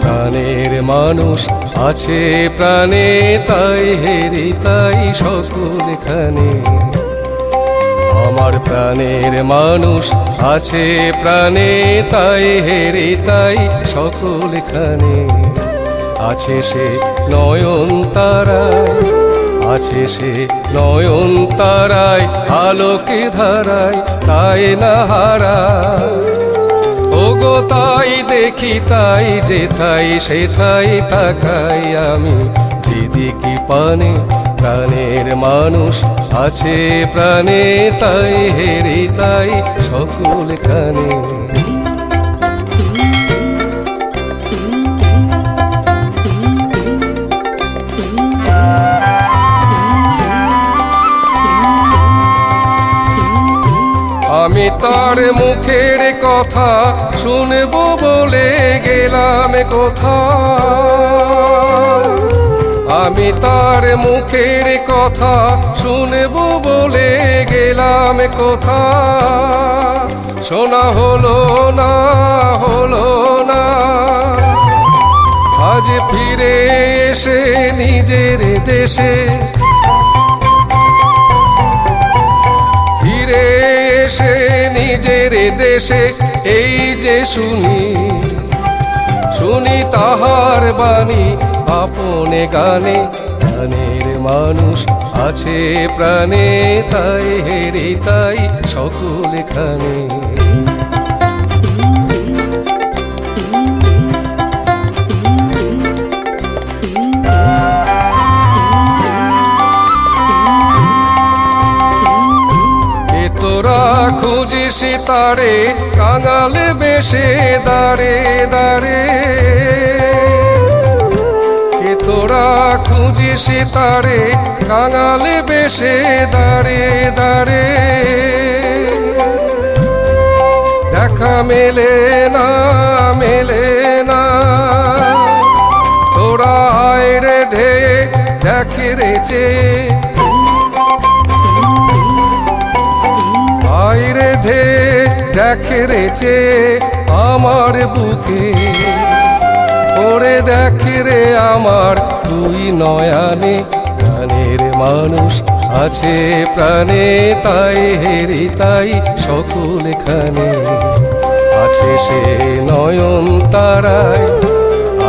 প্রাণের মানুষ আছে প্রাণে, তাই হেরি, তাই সকলখানে আমার প্রাণের মানুষ আছে প্রাণে, তাই হেরি, তাই সকলখানে আছে সে নয়ন তারায়, আছে সে নয়ন তারায়, আলোকে ধারায়, তাই না হারায়। ওগো, তাই দেখি, তাই যে তাই সে তাই তাকাই আমি। যেদিকে পানে প্রাণের মানুষ আছে, প্রাণে তাই হেরে তাই সকলখানে আমি তার মুখের কথা শুনব বলে গেলাম কোথা আমি তার মুখের কথা শুনব বলে গেলাম কোথা শোনা হলো না হলো না। আজ ফিরে এসে নিজের দেশে এসে নিজের দেশে, এই যে শুনি শুনি তাহার বাণী, আপনে গানে, গানের মানুষ আছে প্রাণে, তাই হেরে তাই সকলখানে এ খুঁজিস তারে, কাঙাল বেশে দাঁড়ে দাঁড়ে। কে তোরা খুঁজিস তারে, কাঙাল বেশে দাঁড়ে দাঁড়ে। দেখা মেলে না মেলে না। তোরা আয় রে ধে দেখে রে চেয়ে আইরে ধে দেখে রেছে আমার বুকে। ওরে দেখে রে আমার তুই নয়ানে, প্রাণের মানুষ আছে প্রাণে, তাই হেরি তাই সকলখানে আছে সে নয়ন তারায়,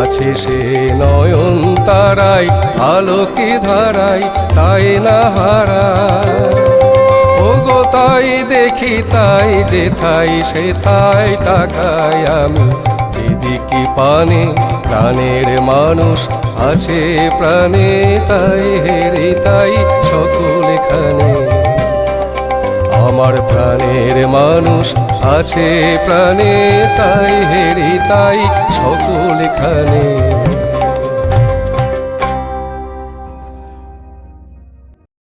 আছে সে নয়ন তারায়, আলোকে ধারায়, তাই না হারায়। তাই দেখি তাই যে থাই, সে থাই তাকাই আমি। যেদিকে পানে প্রাণের মানুষ আছে, প্রাণে তাই হেরে তাই সকলখানে আমার প্রাণের মানুষ আছে, প্রাণে তাই হেরে তাই সকলখানে